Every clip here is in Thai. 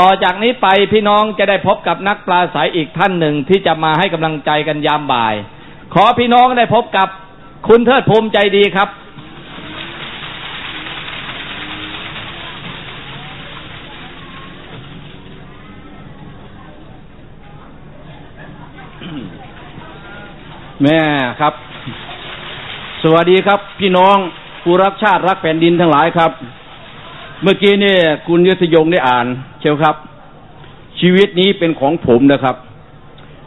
ต่อจากนี้ไปพี่น้องจะได้พบกับนักปราศัยอีกท่านหนึ่งที่จะมาให้กำลังใจกันยามบ่าย ขอพี่น้องได้พบกับคุณเทิดภูมิใจดีครับ แม่ครับ สวัสดีครับ พี่น้องผู้รักชาติรักแผ่นดินทั้งหลายครับ เมื่อกี้นี่คุณยศยงได้อ่าน เชียวครับ ชีวิตนี้เป็นของผมนะครับ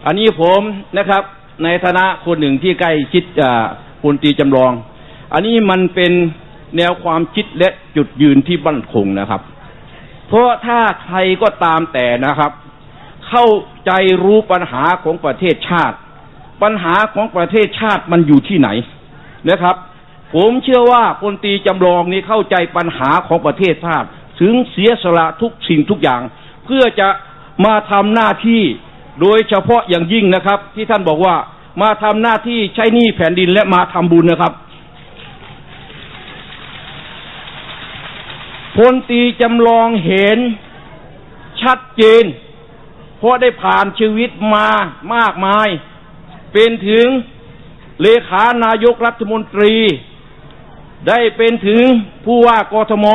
อันนี้ผมนะครับ ในฐานะคนหนึ่งที่ใกล้ชิดอ่าพลตีจำลอง อันนี้มันเป็นแนวความคิดและจุดยืนที่บั่นคงนะครับ เพราะถ้าใครก็ตามแต่นะครับ เข้าใจรู้ปัญหาของประเทศชาติ ปัญหาของประเทศชาติมันอยู่ที่ไหนนะครับ ผมเชื่อว่าพลตีจำลองนี้เข้าใจปัญหาของประเทศชาติ ถึงเสียสละทุกสิ่งทุกอย่าง เพื่อจะมาทำหน้าที่โดยเฉพาะอย่างยิ่งนะครับ ที่ท่านบอกว่ามาทำหน้าที่ใช้หนี้แผ่นดินและมาทำบุญนะครับพลตีจำลองเห็นชัดเจน เพราะได้ผ่านชีวิตมามากมาย เป็นถึงเลขานายกรัฐมนตรี ได้เป็นถึงผู้ว่ากทม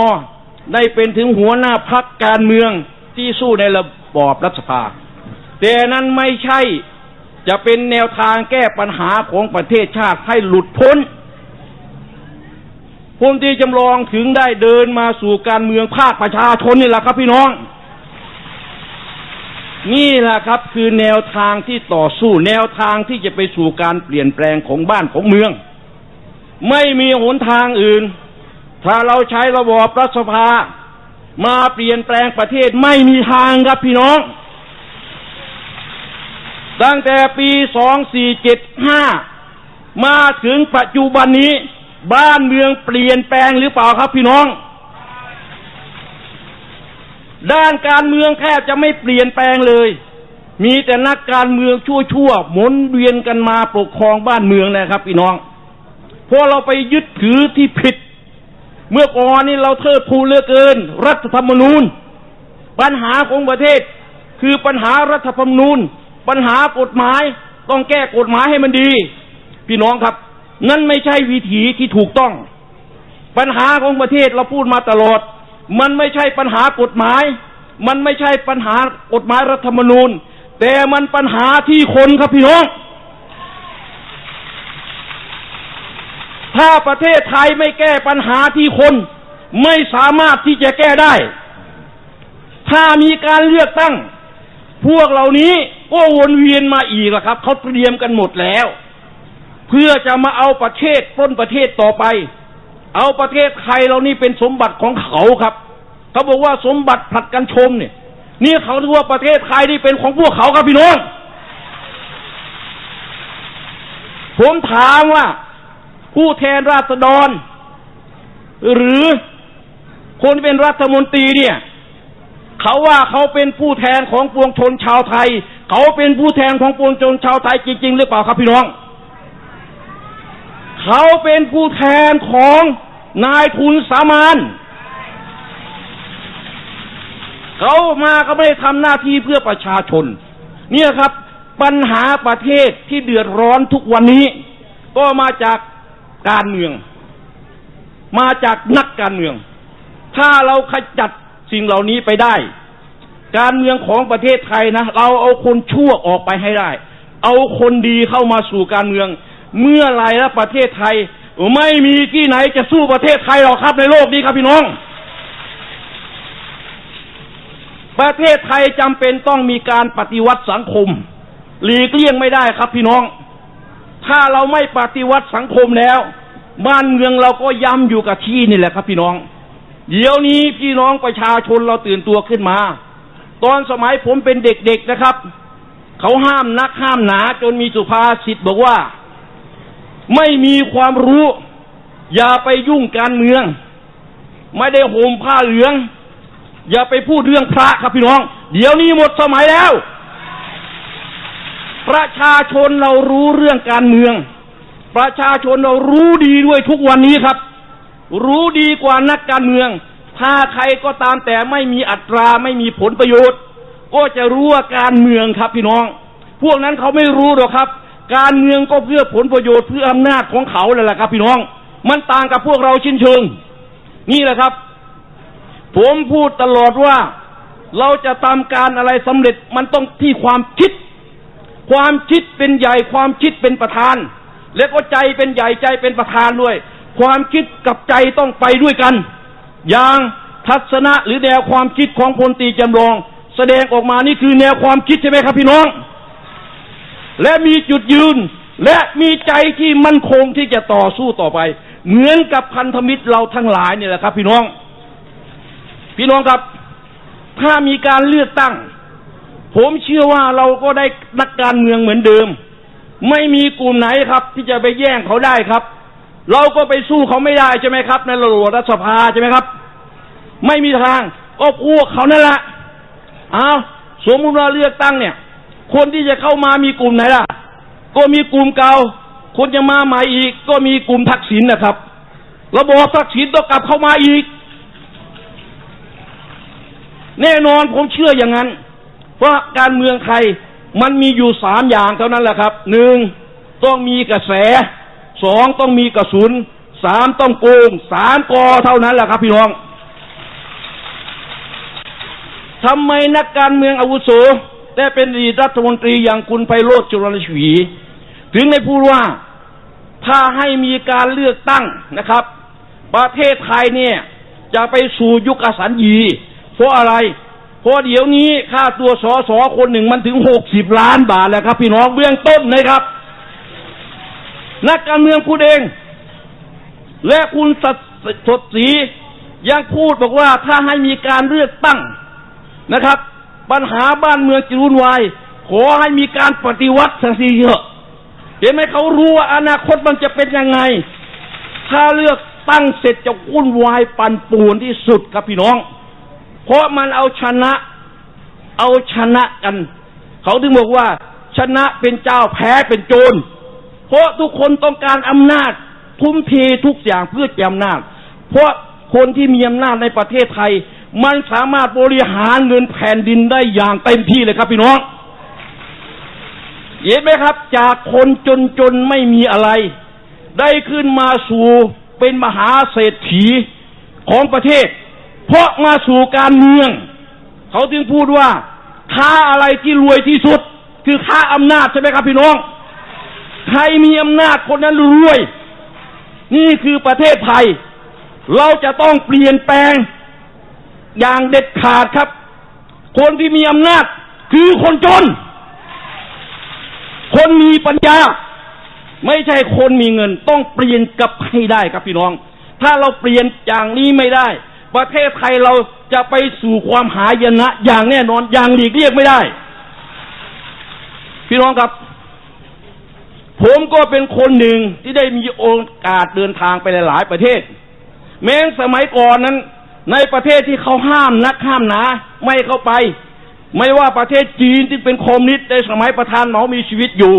ได้เป็นถึงหัวหน้าพักการเมืองที่สู้ในระบอบรัฐสภา แต่นั้นไม่ใช่จะเป็นแนวทางแก้ปัญหาของประเทศชาติให้หลุดพ้นพลตรีจำลองถึงได้เดินมาสู่การเมืองภาคประชาชนนี่แหละครับพี่น้อง นี่แหละครับคือแนวทางที่ต่อสู้แนวทางที่จะไปสู่การเปลี่ยนแปลงของบ้านของเมือง ไม่มีหนทางอื่น ถ้าเราใช้ระบอบรัฐสภา มาเปลี่ยนแปลงประเทศไม่มีทางครับพี่น้อง ตั้งแต่ปี 2475 มาถึงปัจจุบันนี้ บ้านเมืองเปลี่ยนแปลงหรือเปล่าครับพี่น้อง ด้านการเมืองแทบจะไม่เปลี่ยนแปลงเลย มีแต่นักการเมืองชั่วๆหมุนเวียนกันมาปกครองบ้านเมืองนะครับพี่น้อง เพราะเราไปยึดถือที่ผิด เมื่อก่อนนี่เราเทิดทูนเลือเกิน รัฐธรรมนูญ ปัญหาของประเทศ คือปัญหารัฐธรรมนูญ ปัญหากฎหมายต้องแก้กฎหมายให้มันดี พี่น้องครับ นั่นไม่ใช่วิถีที่ถูกต้อง ปัญหาของประเทศเราพูดมาตลอด มันไม่ใช่ปัญหากฎหมาย มันไม่ใช่ปัญหากฎหมายรัฐธรรมนูญ แต่มันปัญหาที่คนครับพี่น้อง ถ้าประเทศไทยไม่แก้ปัญหาที่คน ไม่สามารถที่จะแก้ได้ ถ้ามีการเลือกตั้ง พวกเหล่านี้ก็วนเวียนมาอีกละครับเขาเตรียมกันหมดแล้ว เพื่อจะมาเอาประเทศปล้นประเทศต่อไป เอาประเทศไทยเรานี่เป็นสมบัติของเขาครับเขาบอกว่าสมบัติผลัดกันชมเนี่ยนี่เขาถือว่าประเทศไทยนี่เป็นของพวกเขาครับพี่น้องผมถามว่า ผู้แทนราษฎร หรือคนเป็นรัฐมนตรีเนี่ย เขาว่าเขาเป็นผู้แทนของปวงชนชาวไทย เขาเป็นผู้แทนของปวงชนชาวไทยจริง ๆ หรือเปล่าครับพี่น้อง เขาเป็นผู้แทนของนายทุนสามานเขามาก็ไม่ได้ทำหน้าที่เพื่อประชาชน เนี่ยครับปัญหาประเทศที่เดือดร้อนทุกวันนี้ ก็มาจาก การเมือง มาจากนักการเมือง ถ้าเราขจัดสิ่งเหล่านี้ไปได้ การเมืองของประเทศไทยนะ เราเอาคนชั่วออกไปให้ได้ เอาคนดีเข้ามาสู่การเมือง เมื่อไรแล้วประเทศไทย ไม่มีที่ไหนจะสู้ประเทศไทยหรอกครับในโลกนี้ครับพี่น้องประเทศไทยจำเป็นต้องมีการปฏิวัติสังคม หลีกเลี่ยงไม่ได้ครับพี่น้อง ถ้าเราไม่ปฏิวัติสังคมแล้ว บ้านเมืองเราก็ย่ำอยู่กับที่นี่แหละครับพี่น้อง เดี๋ยวนี้พี่น้องประชาชนเราตื่นตัวขึ้นมา ตอนสมัยผมเป็นเด็กๆนะครับ เขาห้ามนักห้ามหนาจนมีสุภาษิตบอกว่า ไม่มีความรู้ อย่าไปยุ่งการเมือง ไม่ได้ห่มผ้าเหลือง อย่าไปพูดเรื่องพระครับพี่น้อง เดี๋ยวนี้หมดสมัยแล้ว ประชาชนเรารู้เรื่องการเมือง ประชาชนเรารู้ดีด้วยทุกวันนี้ครับ รู้ดีกว่านักการเมือง ถ้าใครก็ตามแต่ไม่มีอัตราไม่มีผลประโยชน์ ก็จะรู้ว่าการเมืองครับพี่น้อง พวกนั้นเขาไม่รู้หรอกครับ การเมืองก็เพื่อผลประโยชน์เพื่ออำนาจของเขาเลยแหละครับ พี่น้อง มันต่างกับพวกเราชินเชิง นี่แหละครับ ผมพูดตลอดว่าเราจะทำการอะไรสำเร็จมันต้องที่ความคิด ความคิดเป็นใหญ่ความคิดเป็นประธาน แล้วก็ใจเป็นใหญ่ใจเป็นประธานด้วย ความคิดกับใจต้องไปด้วยกัน อย่างทัศนะหรือแนวความคิดของพลตีจำลอง แสดงออกมานี่คือแนวความคิดใช่ไหมครับพี่น้อง และมีจุดยืนและมีใจที่มั่นคงที่จะต่อสู้ต่อไป เหมือนกับพันธมิตรเราทั้งหลายเนี่ยแหละครับ พี่น้อง พี่น้องครับ ถ้ามีการเลือกตั้ง ผมเชื่อว่าเราก็ได้นักการเมืองเหมือนเดิม ไม่มีกลุ่มไหนครับ ที่จะไปแย่งเขาได้ครับ เราก็ไปสู้เขาไม่ได้ใช่ไหมครับ ในระบบรัฐสภาใช่ไหมครับ ไม่มีทางก็พวกเขานั่นแหละอ้าวสมมติว่าเลือกตั้งเนี่ย คนที่จะเข้ามามีกลุ่มไหนล่ะ ก็มีกลุ่มเก่าคนจะมาใหม่อีก ก็มีกลุ่มทักษิณนะครับ ระบบทักษิณต้องกลับเข้ามาอีก แน่นอนผมเชื่ออย่างนั้น เพราะการเมืองไทยมันมีอยู่สามอย่างเท่านั้นแหละครับหนึ่งต้องมีกระแสสองต้องมีกระสุนสามต้องโกงสามกอเท่านั้นแหละครับพี่น้องทำไมนักการเมืองอาวุโสแต่เป็นดีตรัฐมนตรีอย่างคุณไพโรจน์จุลชวี ถึงได้พูดว่าถ้าให้มีการเลือกตั้งนะครับ ประเทศไทยเนี่ย จะไปสู่ยุคอสัญญีเพราะอะไร เพราะเดี๋ยวนี้ค่าตัวสอสอคนหนึ่งมันถึงหกสิบล้านบาทแล้วครับ พี่น้องเบื้องต้นนะครับ นักการเมืองพูดเอง และคุณสดสดศรียังพูดบอกว่าถ้าให้มีการเลือกตั้งนะครับ ปัญหาบ้านเมืองจะวุ่นวายขอให้มีการปฏิวัติสักทีเถอะเห็นไหมเขารู้ว่าอนาคตมันจะเป็นยังไง ถ้าเลือกตั้งเสร็จจะวุ่นวายปั่นป่วนที่สุดครับพี่น้อง เพราะมันเอาชนะ เอาชนะกัน เขาถึงบอกว่า ชนะเป็นเจ้าแพ้เป็นโจร เพราะทุกคนต้องการอำนาจ ทุ่มเททุกอย่างเพื่อแกอำนาจ เพราะคนที่มีอำนาจในประเทศไทย มันสามารถบริหารเงินแผ่นดินได้อย่างเต็มที่เลยครับพี่น้องเห็นไหมครับ จากคนจนๆไม่มีอะไร ได้ขึ้นมาสู่เป็นมหาเศรษฐีของประเทศ เพราะมาสู่การเมือง เขาจึงพูดว่า ค้าอะไรที่รวยที่สุด คือค้าอำนาจใช่ไหมครับพี่น้อง ใครมีอำนาจคนนั้นรวย นี่คือประเทศไทย เราจะต้องเปลี่ยนแปลงอย่างเด็ดขาดครับ คนที่มีอำนาจคือคนจน คนมีปัญญา ไม่ใช่คนมีเงิน ต้องเปลี่ยนกลับให้ได้ครับพี่น้อง ถ้าเราเปลี่ยนอย่างนี้ไม่ได้ ประเทศไทยเราจะไปสู่ความหายนะอย่างแน่นอนอย่างหลีกเลี่ยงไม่ได้ พี่น้องครับ ผมก็เป็นคนหนึ่งที่ได้มีโอกาสเดินทางไปหลาย ๆ ประเทศ แม้สมัยก่อนนั้น ในประเทศที่เขาห้ามนักห้ามหนาไม่เข้าไป ไม่ว่าประเทศจีนที่เป็นคอมมิวนิสต์ในสมัยประธานเหมามีชีวิตอยู่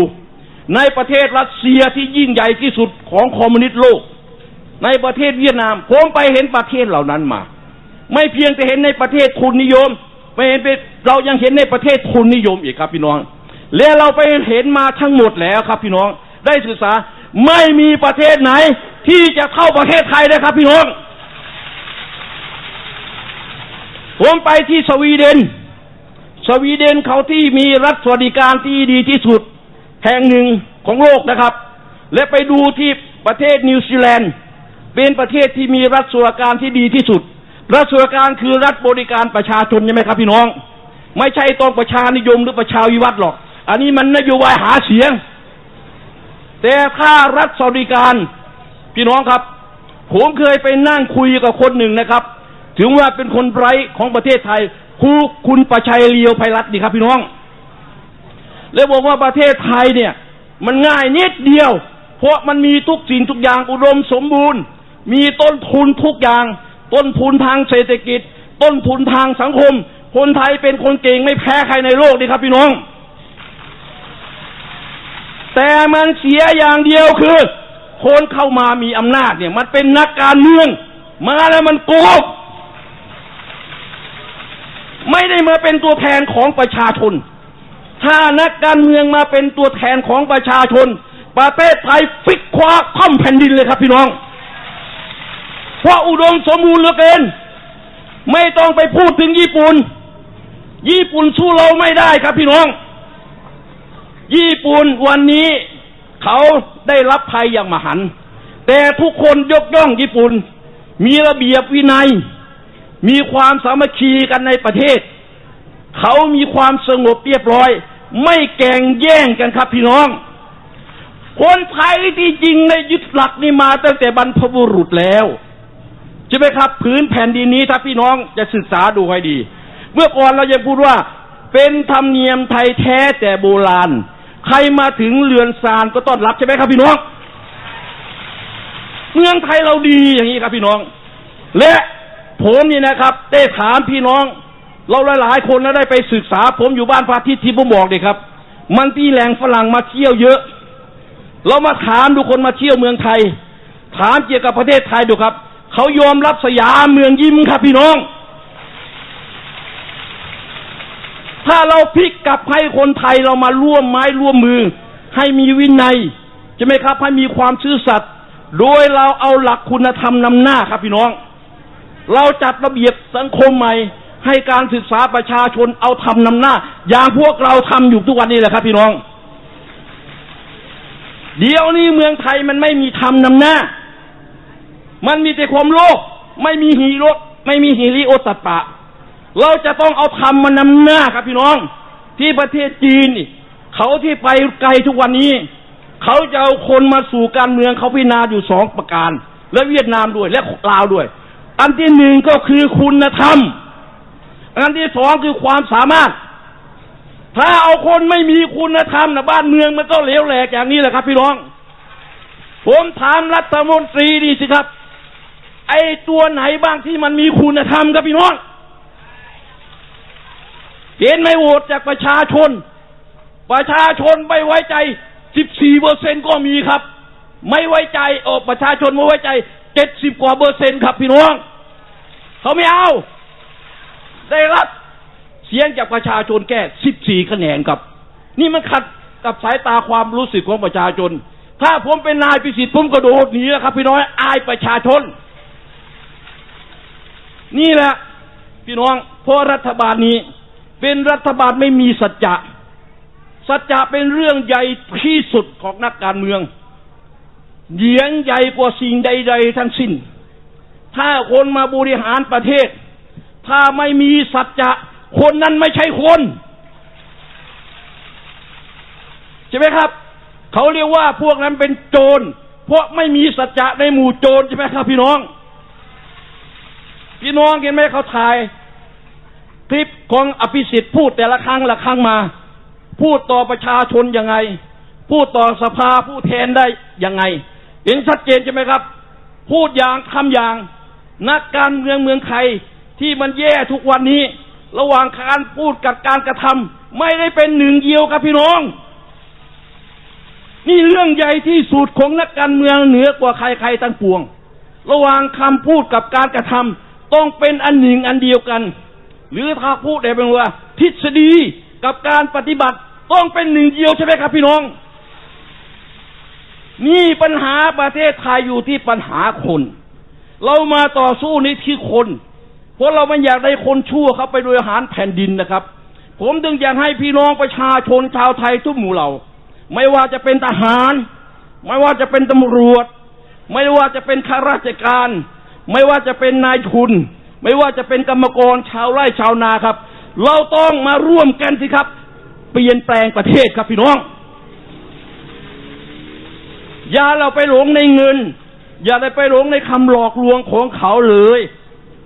ในประเทศรัสเซียที่ยิ่งใหญ่ที่สุดของคอมมิวนิสต์โลก ในประเทศเวียดนาม ผมไปเห็นประเทศเหล่านั้นมา ไม่เพียงแต่เห็นในประเทศทุนนิยมไม่เห็นเป็นเรายังเห็นในประเทศทุนนิยมอีกครับพี่น้อง และเราไปเห็นมาทั้งหมดแล้วครับพี่น้อง ได้ศึกษาไม่มีประเทศไหน ที่จะเข้าประเทศไทยได้ครับพี่น้อง ผมไปที่สวีเดน สวีเดนเขาที่มีรัฐสวัสดิการที่ดีที่สุด แห่งหนึ่งของโลกนะครับ และไปดูที่ประเทศนิวซีแลนด์ เป็นประเทศที่มีรัฐสวัสดิการที่ดีที่สุด รัฐสวัสดิการคือรัฐบริการประชาชนใช่ไหมครับพี่น้อง ไม่ใช่ต้องประชานิยมหรือประชาวิวัฒน์หรอก อันนี้มันนโยบายหาเสียง แต่ถ้ารัฐสวัสดิการพี่น้องครับ ผมเคยไปนั่งคุยกับคนหนึ่งนะครับ ถึงว่าเป็นคนไร้ของประเทศไทยครูคุณประชัยเลียวไพรัตน์นี่ครับพี่น้อง แล้วบอกว่าประเทศไทยเนี่ย มันง่ายนิดเดียว เพราะมันมีทุกสิ่งทุกอย่างอุดมสมบูรณ์ มีต้นทุนทุกอย่าง ต้นทุนทางเศรษฐกิจ ต้นทุนทางสังคม คนไทยเป็นคนเก่งไม่แพ้ใครในโลกนี่ครับพี่น้อง แต่มันเสียอย่างเดียวคือ คนเข้ามามีอำนาจเนี่ย มันเป็นนักการเมือง มาแล้วมันโกงไม่ได้มาเป็นตัวแทนของประชาชน ถ้านักการเมืองมาเป็นตัวแทนของประชาชน ประเทศไทยฟิกคว้าคว่ำแผ่นดินเลยครับพี่น้อง เพราะอุดมสมบูรณ์เหลือเกิน ไม่ต้องไปพูดถึงญี่ปุ่น ญี่ปุ่นสู้เราไม่ได้ครับพี่น้อง ญี่ปุ่นวันนี้เขาได้รับภัยอย่างมหัน แต่ทุกคนยกย่องญี่ปุ่น มีระเบียบวินัย มีความสามัคคีกันในประเทศ เขามีความสงบเรียบร้อย ไม่แก่งแย่งกันครับพี่น้องคนไทยที่จริงในยึดหลักนี่มาตั้งแต่บรรพบุรุษแล้ว ช่ไหมครับพื้นแผ่นดินนี้ถ้าพี่น้องจะศึกษาดูให้ดี เมื่อก่อนเรายังพูดว่า เป็นธรรมเนียมไทยแท้แต่โบราณ ใครมาถึงเรือนซานก็ต้อนรับใช่ไหมครับพี่น้อง เมืองไทยเราดีอย่างนี้ครับพี่น้อง และผมนี่นะครับได้ถามพี่น้อง เราหลายๆ คนแล้วได้ไปศึกษา ผมอยู่บ้านพระทิตย์ที่ผมบอกเลยครับ มันที่แหล่งฝรั่งมาเที่ยวเยอะ เรามาถามดูคนมาเที่ยวเมืองไทย ถามเกี่ยวกับประเทศไทยดูครับ เขายอมรับสยามเมืองยิ้มครับพี่น้อง ถ้าเราพลิกกลับให้คนไทยเรามาร่วมไม้ร่วมมือ ให้มีวินัยใช่ไหมครับ ให้มีความซื่อสัตย์โดยเราเอาหลักคุณธรรมนำหน้าครับพี่น้อง เราจัดระเบียบสังคมใหม่ ให้การศึกษาประชาชนเอาทำนำหน้า อย่างพวกเราทำอยู่ทุกวันนี้แหละครับ พี่น้อง เดี๋ยวนี้เมืองไทยมันไม่มีทำนำหน้า มันมีแต่ความโลภไม่มีฮีโร่ไม่มีฮีริโอตตปปะ เราจะต้องเอาธรรมมานำหน้าครับพี่น้อง ที่ประเทศจีนเขาที่ไปไกลทุกวันนี้ เขาจะเอาคนมาสู่การเมืองเขาพิจารณาอยู่สองประการ และเวียดนามด้วยและลาวด้วย อันที่หนึ่งก็คือคุณธรรม อันที่สองคือความสามารถ ถ้าเอาคนไม่มีคุณธรรมนะบ้านเมืองมันก็เลวแหลกอย่างนี้แหละครับ พี่น้อง ผมถามรัฐมนตรีดีสิครับ ไอ้ตัวไหนบ้างที่มันมีคุณธรรมครับพี่น้องเห็นไหมโหวตจากประชาชน ประชาชนไม่ไว้ใจ 14เปอร์เซ็นก็มีครับ ไม่ไว้ใจโอ้ประชาชนไม่ไว้ใจ 70 กว่าเปอร์เซ็นต์ครับพี่น้อง เขาไม่เอา ได้รับเสียงจากประชาชนแค่14 คะแนนครับ นี่มันขัดกับสายตาความรู้สึกของประชาชน ถ้าผมเป็นนายพิสิทธิ์ผมก็โดดหนีแล้วครับพี่น้อยอายประชาชน นี่แหละ พี่น้องเพราะรัฐบาลนี้ เป็นรัฐบาลไม่มีสัจจะสัจจะเป็นเรื่องใหญ่ที่สุดของนักการเมืองเหยียงใหญ่กว่าสิ่งใด ๆ ทั้งสิ้น ถ้าคนมาบริหารประเทศ ถ้าไม่มีสัจจะคนนั้นไม่ใช่คน ใช่ไหมครับ เขาเรียกว่าพวกนั้นเป็นโจร เพราะไม่มีสัจจะในหมู่โจรใช่ไหมครับพี่น้อง พี่น้องเห็นไหมเขาถ่ายคลิปของอภิสิทธิ์พูดแต่ละครั้งละครั้งมา พูดต่อประชาชนยังไง พูดต่อสภาผู้แทนได้ยังไง เห็นชัดเจนใช่ไหมครับ พูดอย่างทำอย่าง นักการเมืองเมืองไทยที่มันแย่ทุกวันนี้ ระหว่างการพูดกับการกระทำไม่ได้เป็นหนึ่งเดียวครับพี่น้อง นี่เรื่องใหญ่ที่สุดของนักการเมืองเหนือกว่าใครๆทั้งปวง ระหว่างคำพูดกับการกระทำ ต้องเป็นอันหนึ่งอันเดียวกัน หรือถ้าพูดได้เป็นว่า ทฤษฎีกับการปฏิบัติต้องเป็นหนึ่งเดียวใช่ไหมครับพี่น้อง นี่ปัญหาประเทศไทยอยู่ที่ปัญหาคน เรามาต่อสู้นี้ที่คน เพราะเราไม่อยากได้คนชั่วเข้าไปโดยหารแผ่นดินนะครับ ผมจึงอยากให้พี่น้องประชาชนชาวไทยทุกหมู่เหล่า ไม่ว่าจะเป็นทหาร ไม่ว่าจะเป็นตำรวจ ไม่ว่าจะเป็นข้าราชการ ไม่ว่าจะเป็นนายทุน ไม่ว่าจะเป็นกรรมกรชาวไร่ชาวนาครับ เราต้องมาร่วมกันสิครับ เปลี่ยนแปลงประเทศครับพี่น้อง อย่าเราไปหลงในเงิน อย่าได้ไปหลงในคำหลอกลวงของเขาเลย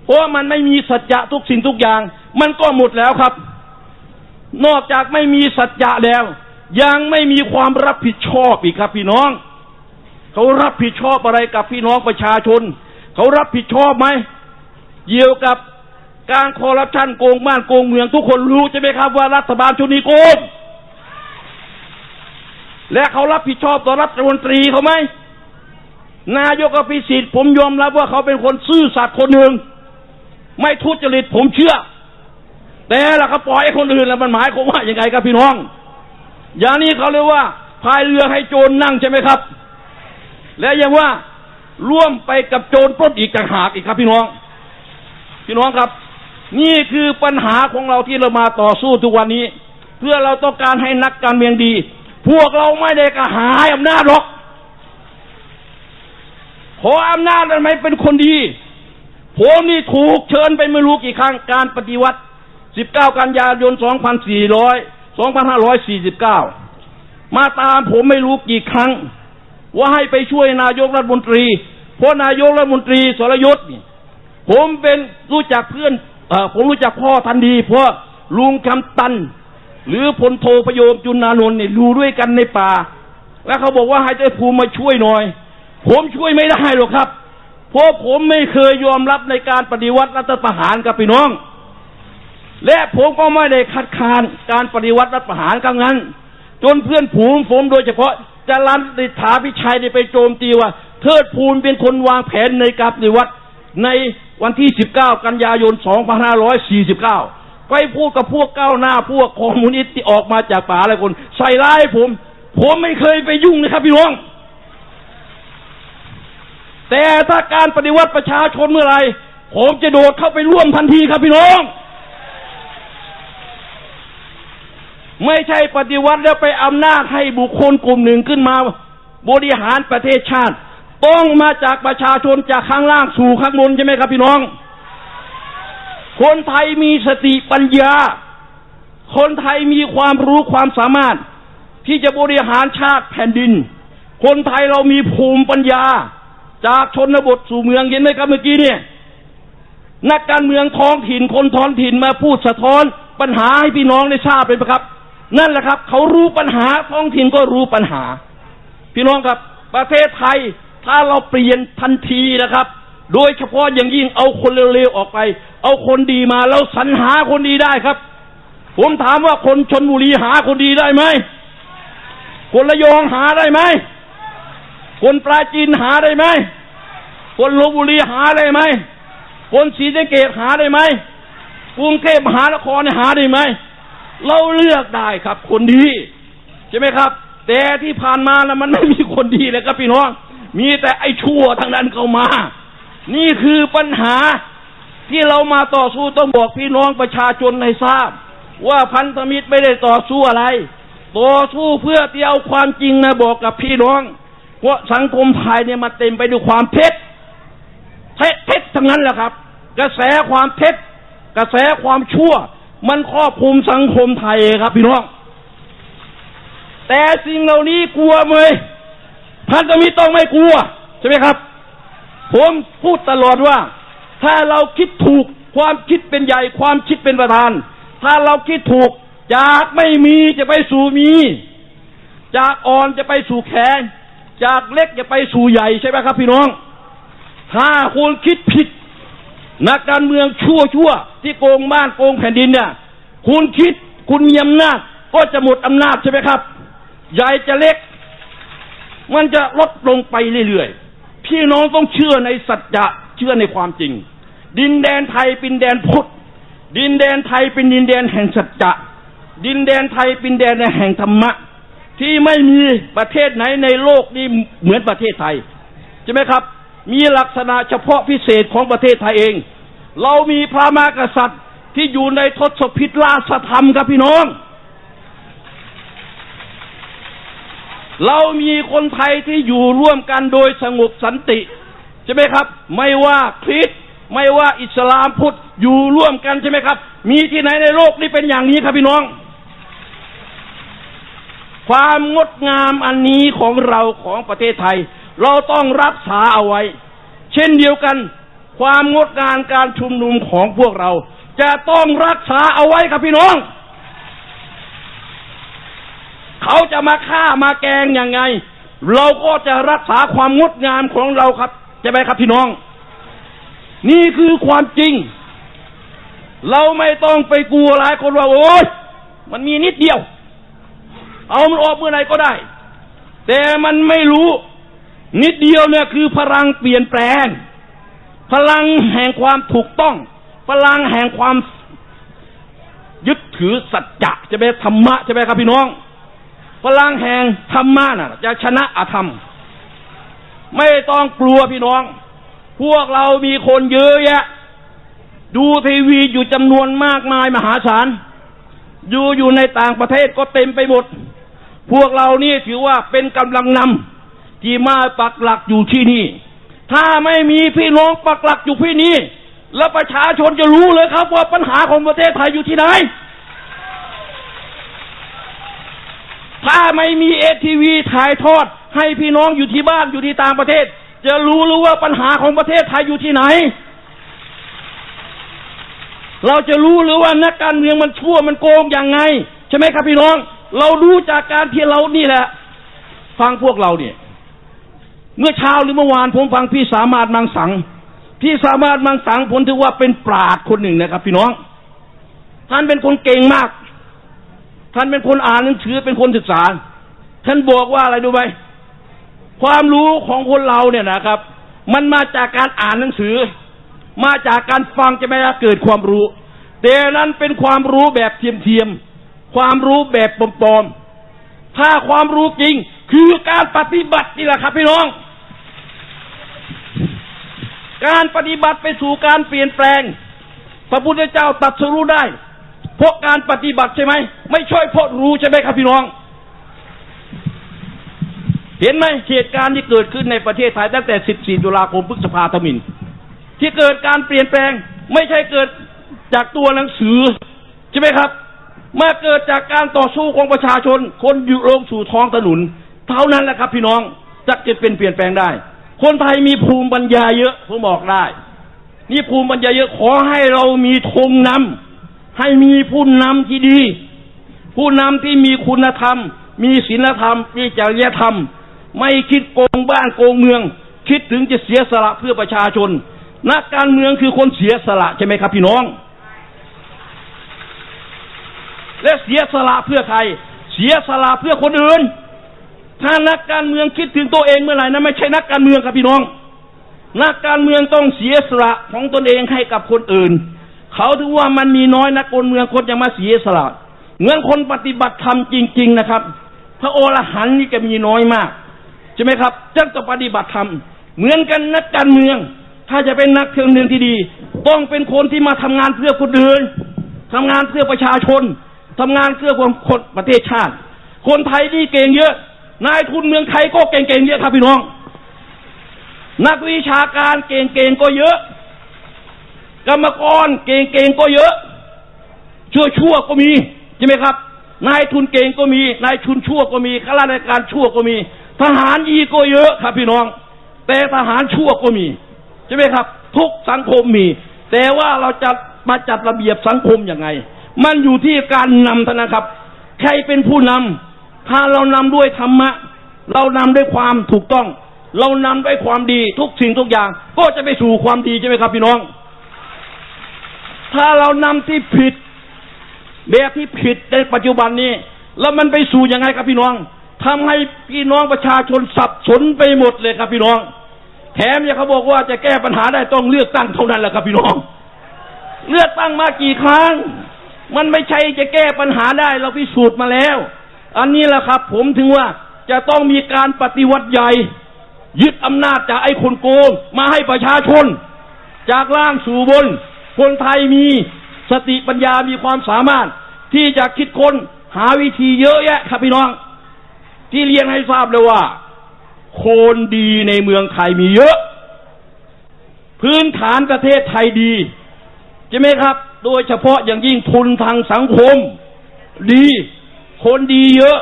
เพราะมันไม่มีสัจจะทุกสิ่งทุกอย่าง มันก็หมดแล้วครับ นอกจากไม่มีสัจจะแล้ว ยังไม่มีความรับผิดชอบอีกครับพี่น้อง เขารับผิดชอบอะไรกับพี่น้องประชาชน เขารับผิดชอบไหมเกี่ยวกับการคอร์รัปชันโกงบ้านโกงเมืองทุกคนรู้ใช่ไหมครับว่ารัฐบาลชุดนี้โกงและเขารับผิดชอบต่อรัฐมนตรีเขาไหมนายกอภิสิทธิ์ผมยอมรับว่าเขาเป็นคนซื่อสัตย์คนหนึ่งไม่ทุจริตผมเชื่อ แต่ละก็ปล่อยให้คนอื่นแล้วมันหมายความว่าอย่างไงครับพี่น้อง อย่างนี้เขาเรียกว่าพายเรือให้โจรนั่งใช่ไหมครับ และยังว่า ร่วมไปกับโจรปล้นอีกต่างหากอีกครับ พี่น้อง พี่น้องครับ นี่คือปัญหาของเราที่เรามาต่อสู้ทุกวันนี้ เพื่อเราต้องการให้นักการเมืองดี พวกเราไม่ได้กระหายอำนาจหรอก ขออำนาจนั้นไม่เป็นคนดี ผมนี่ถูกเชิญไปไม่รู้กี่ครั้งการปฏิวัติ 19 กันยายน 2400 2549 มาตามผมไม่รู้กี่ครั้ง ว่าให้ไปช่วยนายกรัฐมนตรี เพราะนายกรัฐมนตรีสรยุทธ์นี่ผมเป็นรู้จักเพื่อนอผมรู้จักพ่อทันดี เพราะลุงคำตัน หรือพลโทประโยมจุนนานนท์เนี่ยอยู่ด้วยกันในป่า แล้วเขาบอกว่าให้เจ้าภูมิมาช่วยหน่อย ผมช่วยไม่ได้หรอกครับเพราะผมไม่เคยยอมรับในการปฏิวัติรัฐประหารกับพี่น้อง และผมก็ไม่ได้คัดค้านการปฏิวัติรัฐประหารครั้งนั้น จนเพื่อนผูมผมโดยเฉพาะ จรันดิษฐาพิชัยได้ไปโจมตีว่า เทิดภูมิเป็นคนวางแผนในการปฏิวัติในวันที่ 19 กันยายน 2549 ไปพูดกับพวกก้าวหน้าพวกคอมมิวนิสต์ที่ออกมาจากป่าอะไรคน ใส่ร้ายผม ผมไม่เคยไปยุ่งนะครับพี่น้อง แต่ถ้าการปฏิวัติประชาชนเมื่อไรผมจะโดดเข้าไปร่วมทันทีครับพี่น้อง ไม่ใช่ปฏิวัติแล้วไปอำนาจให้บุคคลกลุ่มหนึ่งขึ้นมา บริหารประเทศชาติ ต้องมาจากประชาชนจากข้างล่างสู่ข้างบนใช่ไหมครับพี่น้อง คนไทยมีสติปัญญา คนไทยมีความรู้ความสามารถ ที่จะบริหารชาติแผ่นดิน คนไทยเรามีภูมิปัญญา จากชนบทสู่เมืองเห็นไหมครับเมื่อกี้เนี่ยนักการเมืองท้องถิ่นคนท้องถิ่นมาพูดสะท้อนปัญหาให้พี่น้องได้ทราบเลยครับ นั่นแหละครับเขารู้ปัญหาท้องถิ่นก็รู้ปัญหา พี่น้องครับ ประเทศไทยถ้าเราเปลี่ยนทันทีนะครับ โดยเฉพาะอย่างยิ่งเอาคนเร็วๆออกไป เอาคนดีมาแล้วสรรหาคนดีได้ครับ ผมถามว่าคนชนบุรีหาคนดีได้ไหมคนระยองหาได้ไหมคนปราจีนหาได้ไหมคนลบบุรีหาได้ไหมคนศรีสะเกดหาได้ไหมกรุงเทพมหานครหาได้ไหม เราเลือกได้ครับ คนดีใช่ไหมครับ แต่ที่ผ่านมานะมันไม่มีคนดีเลยครับพี่น้อง มีแต่ไอ้ชั่วทางนั้นเข้ามา นี่คือปัญหาที่เรามาต่อสู้ต้องบอกพี่น้องประชาชนให้ทราบ ว่าพันธมิตรไม่ได้ต่อสู้อะไร ต่อสู้เพื่อที่เอาความจริงนะบอกกับพี่น้องว่าสังคมไทยเนี่ยมาเต็มไปด้วยความเท็จเท็จเท็จทั้งนั้นแหละครับ กระแสความเท็จ กระแสความชั่ว มันครอบคลุมสังคมไทยครับพี่น้อง แต่สิ่งเหล่านี้กลัวไหมพันธมิตรต้องไม่กลัว ใช่ไหมครับ ผมพูดตลอดว่า ถ้าเราคิดถูกความคิดเป็นใหญ่ ความคิดเป็นประธาน ถ้าเราคิดถูกจากไม่มีจะไปสู่มี จากอ่อนจะไปสู่แข็งจากเล็กจะไปสู่ใหญ่ใช่ไหมครับ พี่น้อง ถ้าคุณคิดผิด นักการเมืองชั่วชั่วที่โกงบ้านโกงแผ่นดินเนี่ย คุณคิดคุณมีอำนาจก็จะหมดอำนาจใช่ไหมครับ ใหญ่จะเล็ก มันจะลดลงไปเรื่อยๆ พี่น้องต้องเชื่อในสัจจะเชื่อในความจริง ดินแดนไทยเป็นแดนพุทธ ดินแดนไทยเป็นดินแดนแห่งสัจจะดินแดนไทยเป็นแดนแห่งธรรมะ ที่ไม่มีประเทศไหนในโลกนี้เหมือนประเทศไทย ใช่ไหมครับ มีลักษณะเฉพาะพิเศษของประเทศไทยเอง เรามีพระมหากษัตริย์ที่อยู่ในทศพิธราชธรรมครับพี่น้อง เรามีคนไทยที่อยู่ร่วมกันโดยสงบสันติใช่ไหมครับ ไม่ว่าคริสต์ไม่ว่าอิสลามพุทธอยู่ร่วมกันใช่ไหมครับ มีที่ไหนในโลกนี้เป็นอย่างนี้ครับพี่น้อง ความงดงามอันนี้ของเราของประเทศไทย เราต้องรักษาเอาไว้ เช่นเดียวกัน ความงดงามการชุมนุมของพวกเรา จะต้องรักษาเอาไว้ครับพี่น้อง เขาจะมาฆ่ามาแกงยังไง เราก็จะรักษาความงดงามของเราครับใช่ไหมครับพี่น้อง นี่คือความจริง เราไม่ต้องไปกลัวหลายคนว่าโอ๊ยมันมีนิดเดียว เอามันออกเมื่อไหร่ก็ได้ แต่มันไม่รู้ นิดเดียวเนี่ยคือพลังเปลี่ยนแปลง พลังแห่งความถูกต้อง พลังแห่งความยึดถือสัจจะใช่ไหมธรรมะใช่ไหมครับพี่น้อง พลังแห่งธรรมะน่ะ จะชนะอธรรม ไม่ต้องกลัวพี่น้อง พวกเรามีคนเยอะแยะ ดูทีวีอยู่จำนวนมากมายมหาศาลอยู่อยู่ในต่างประเทศก็เต็มไปหมด พวกเรานี่ถือว่าเป็นกำลังนำ ที่มาปักหลักอยู่ที่นี่ ถ้าไม่มีพี่น้องปักหลักอยู่ที่นี่ แล้วประชาชนจะรู้เลยครับ ว่าปัญหาของประเทศไทยอยู่ที่ไหน ถ้าไม่มีเอทีวีถ่ายทอด ให้พี่น้องอยู่ที่บ้านอยู่ที่ต่างประเทศ จะรู้หรือว่าปัญหาของประเทศไทยอยู่ที่ไหน เราจะรู้หรือว่านักการเมืองมันชั่วมันโกงอย่างไง ใช่ไหมครับพี่น้อง เรารู้จากการที่เรานี่แหละฟังพวกเราเนี่ย เมื่อเช้าหรือเมื่อวานผมฟังพี่สามารถมังสัง พี่สามารถมังสังผมถือว่าเป็นปราดคนหนึ่งนะครับ พี่น้อง ท่านเป็นคนเก่งมาก ท่านเป็นคนอ่านหนังสือเป็นคนศึกษา ท่านบอกว่าอะไรดูไหมความรู้ของคนเราเนี่ยนะครับ มันมาจากการอ่านหนังสือ มาจากการฟังจะไม่ได้เกิดความรู้ แต่นั้นเป็นความรู้แบบเทียมๆความรู้แบบปลอมๆถ้าความรู้จริงคือการปฏิบัตินี่แหละครับพี่น้อง การปฏิบัติไปสู่การเปลี่ยนแปลง พระพุทธเจ้าตัดสรู้ได้ เพราะการปฏิบัติใช่ไหม ไม่ช่วยเพราะรู้ใช่ไหมครับพี่น้อง เห็นไหมเหตุการณ์ที่เกิดขึ้นในประเทศไทยตั้งแต่ 14 ตุลาคมพฤษภาธมิน ที่เกิดการเปลี่ยนแปลง ไม่ใช่เกิดจากตัวหนังสือใช่ไหมครับมาเกิดจากการต่อสู้ของประชาชน คนอยู่ลงสู่ท้องถนน เท่านั้นแหละครับพี่น้องจะจะเป็นเปลี่ยนแปลงได้ คนไทยมีภูมิปัญญาเยอะผมบอกได้ นี่ภูมิปัญญาเยอะขอให้เรามีธงนำให้มีผู้นำที่ดี ผู้นำที่มีคุณธรรม มีศีลธรรม มีจริยธรรม ไม่คิดโกงบ้านโกงเมือง คิดถึงจะเสียสละเพื่อประชาชน นักการเมืองคือคนเสียสละใช่ไหมครับพี่น้อง และเสียสละเพื่อใคร เสียสละเพื่อคนอื่น ถ้านักการเมืองคิดถึงตัวเองเมื่อไหร่นะไม่ใช่นักการเมืองครับพี่น้อง นักการเมืองต้องเสียสละของตนเองให้กับคนอื่น เขาถือว่ามันมีน้อยนักการเมืองคนจะมาเสียสละเหมือนคนปฏิบัติธรรมจริง ๆ นะครับ พระโอรหันต์นี่จะมีน้อยมากใช่ไหมครับจะต้องปฏิบัติธรรมเหมือนกันนักการเมือง ถ้าจะเป็นนักการเมืองที่ดี ต้องเป็นคนที่มาทำงานเพื่อคนอื่นทำงานเพื่อประชาชนทำงานเพื่อความคนประเทศชาติ คนไทยนี่เก่งเยอะ นายทุนเมืองไทยก็เก่งๆเยอะครับพี่น้อง นักวิชาการเก่งๆก็เยอะ กรรมกรเก่งๆก็เยอะ ชั่วๆก็มีใช่ไหมครับ นายทุนเก่งก็มี นายทุนชั่วก็มีข้าราชการชั่วก็มี ทหารดีก็เยอะครับพี่น้อง แต่ทหารชั่วก็มีใช่ไหมครับ ทุกสังคมมี แต่ว่าเราจะมาจัดระเบียบสังคมยังไง มันอยู่ที่การนำเท่านั้นครับ ใครเป็นผู้นำ ถ้าเรานำด้วยธรรมะ เรานำด้วยความถูกต้อง เรานำด้วยความดีทุกสิ่งทุกอย่าง ก็จะไปสู่ความดีใช่ไหมครับพี่น้อง ถ้าเรานำที่ผิดแบบที่ผิดในปัจจุบันนี้ แล้วมันไปสู่ยังไงครับพี่น้องทำให้พี่น้องประชาชนสับสนไปหมดเลยครับพี่น้อง แถมเนี่ยเขาบอกว่าจะแก้ปัญหาได้ต้องเลือกตั้งเท่านั้นแหละครับพี่น้อง เลือกตั้งมากี่ครั้ง มันไม่ใช่จะแก้ปัญหาได้เราพิสูจน์มาแล้ว อันนี้แหละครับ ผมถึงว่าจะต้องมีการปฏิวัติใหญ่ ยึดอำนาจจากไอ้คนโกงมาให้ประชาชน จากล่างสู่บน คนไทยมีสติปัญญามีความสามารถ ที่จะคิดค้นหาวิธีเยอะแยะครับพี่น้อง ที่เรียนให้ทราบเลยว่า คนดีในเมืองไทยมีเยอะ พื้นฐานประเทศไทยดีใช่ไหมครับ โดยเฉพาะอย่างยิ่งทุนทางสังคม ดี คนดีเยอะ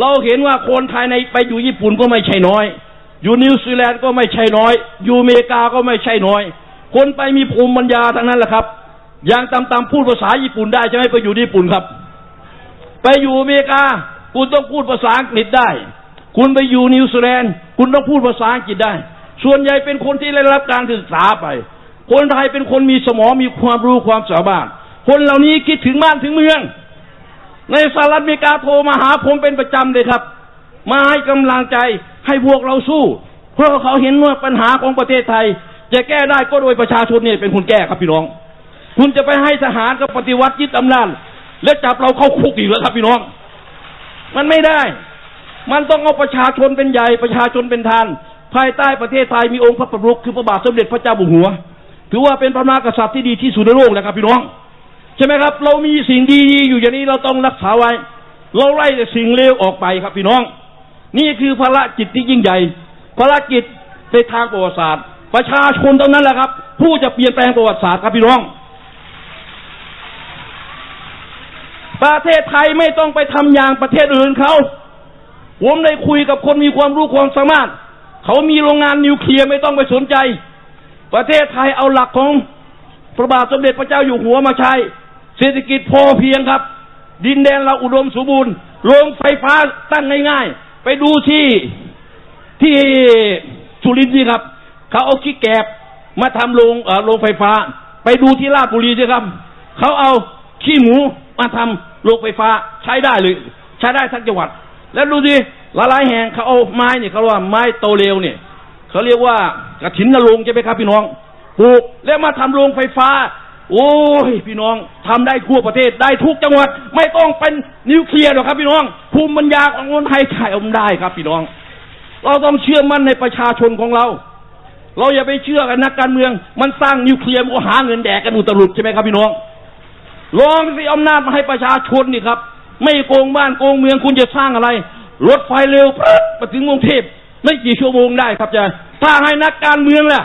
เราเห็นว่าคนไทยในไปอยู่ญี่ปุ่นก็ไม่ใช่น้อย อยู่นิวซีแลนด์ก็ไม่ใช่น้อย อยู่อเมริกาก็ไม่ใช่น้อย คนไปมีภูมิปัญญาทั้งนั้นแหละครับ อย่างตามๆพูดภาษาญี่ปุ่นได้ใช่ไหมไปอยู่ญี่ปุ่นครับ ไปอยู่อเมริกา คุณต้องพูดภาษาอังกฤษได้ คุณไปอยู่นิวซีแลนด์คุณต้องพูดภาษาอังกฤษได้ ส่วนใหญ่เป็นคนที่ได้รับการศึกษาไป คนไทยเป็นคนมีสมองมีความรู้ความสามารถคนเหล่านี้คิดถึงบ้านถึงเมือง ในสหรัฐอเมริกาโทรมาหาผมเป็นประจำเลยครับ มาให้กำลังใจให้พวกเราสู้ เพราะเขาเห็นว่าปัญหาของประเทศไทย จะแก้ได้ก็โดยประชาชนเนี่ยเป็นคนแก้ครับพี่น้อง คุณจะไปให้ทหารกับปฏิวัติยึดอำนาจแล้วจับเราเข้าคุกอีกแล้วครับพี่น้อง มันไม่ได้ มันต้องเอาประชาชนเป็นใหญ่ประชาชนเป็นทาน ภายใต้ประเทศไทยมีองค์พระประมุขคือพระบาทสมเด็จพระเจ้าอยู่หัว ถือว่าเป็นพระมหากษัตริย์ที่ดีที่สุดในโลกแล้วครับพี่น้อง ช่ไหมครับ เรามีสิ่งดีๆอยู่อย่างนี้เราต้องรักษาไว้ เราไล่แต่สิ่งเลวออกไปครับพี่น้อง นี่คือภารกิจที่ยิ่งใหญ่ภารกิจในทางประวัติศาสตร์ ประชาชนเท่านั้นแหละครับ ผู้จะเปลี่ยนแปลงประวัติศาสตร์ครับพี่น้อง ประเทศไทยไม่ต้องไปทำอย่างประเทศอื่นเขาผมได้คุยกับคนมีความรู้ความสามารถ เขามีโรงงานนิวเคลียร์ไม่ต้องไปสนใจ ประเทศไทยเอาหลักของพระบาทสมเด็จพระเจ้าอยู่หัวมาใช้ เศรษฐกิจพอเพียงครับ ดินแดนเราอุดมสมบูรณ์โรงไฟฟ้าตั้งง่ายๆ ไปดูที่ที่สุรินทร์สิครับ เขาเอาขี้แกบมาทำโรงเอ่อโรงไฟฟ้า ไปดูที่ราชบุรีสิครับ เขาเอาขี้หมูมาทำโรงไฟฟ้าใช้ได้เลยใช้ได้ทั้งจังหวัด แล้วดูสิหลายๆแห่งเขาเอาไม้เนี่ยเขาเรียกว่าไม้โตเร็วเนี่ยเขาเรียกว่ากระถินนรงใช่ไหมครับพี่น้องปลูกแล้วมาทำโรงไฟฟ้า โอ้ยพี่น้องทำได้ทั่วประเทศได้ทุกจังหวัด ไม่ต้องเป็นนิวเคลียร์หรอกครับ พี่น้อง ภูมิปัญญาของคนไทยใช้อมได้ครับ พี่น้อง เราต้องเชื่อมั่นในประชาชนของเรา เราอย่าไปเชื่อกันนักการเมือง มันสร้างนิวเคลียร์มันหาเงินแดกกันอุตรุดใช่ไหมครับพี่น้องลองสิอำนาจมาให้ประชาชนนี่ครับ ไม่โกงบ้านโกงเมืองคุณจะสร้างอะไรรถไฟเร็วปึ๊บมาถึงกรุงเทพไม่กี่ชั่วโมงได้ครับจะถ้าให้นักการเมืองล่ะ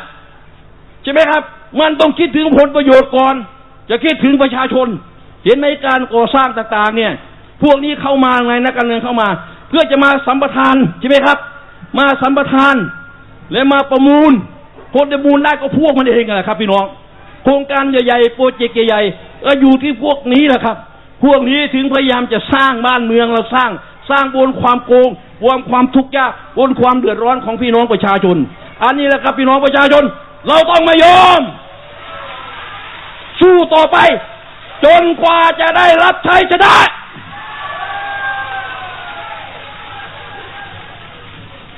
ใช่ไหมครับ มันต้องคิดถึงผลประโยชน์ก่อน จะคิดถึงประชาชน เห็นในการก่อสร้างต่างๆ เนี่ย พวกนี้เข้ามาไงนักการเมืองเข้ามา เพื่อจะมาสัมปทานใช่ไหมครับ มาสัมปทาน และมาประมูลคนจะมูลได้ก็พวกมันเองแหละครับ พี่น้อง โครงการใหญ่ๆโปรเจกต์ใหญ่ๆก็อยู่ที่พวกนี้แหละครับ พวกนี้ถึงพยายามจะสร้างบ้านเมืองเราสร้างสร้างบนความโกงบนความทุกข์ยากบนความเดือดร้อนของพี่น้องประชาชน อันนี้แหละครับพี่น้องประชาชน เราต้องไม่ยอม สู้ต่อไป จนกว่าจะได้รับชัยชนะ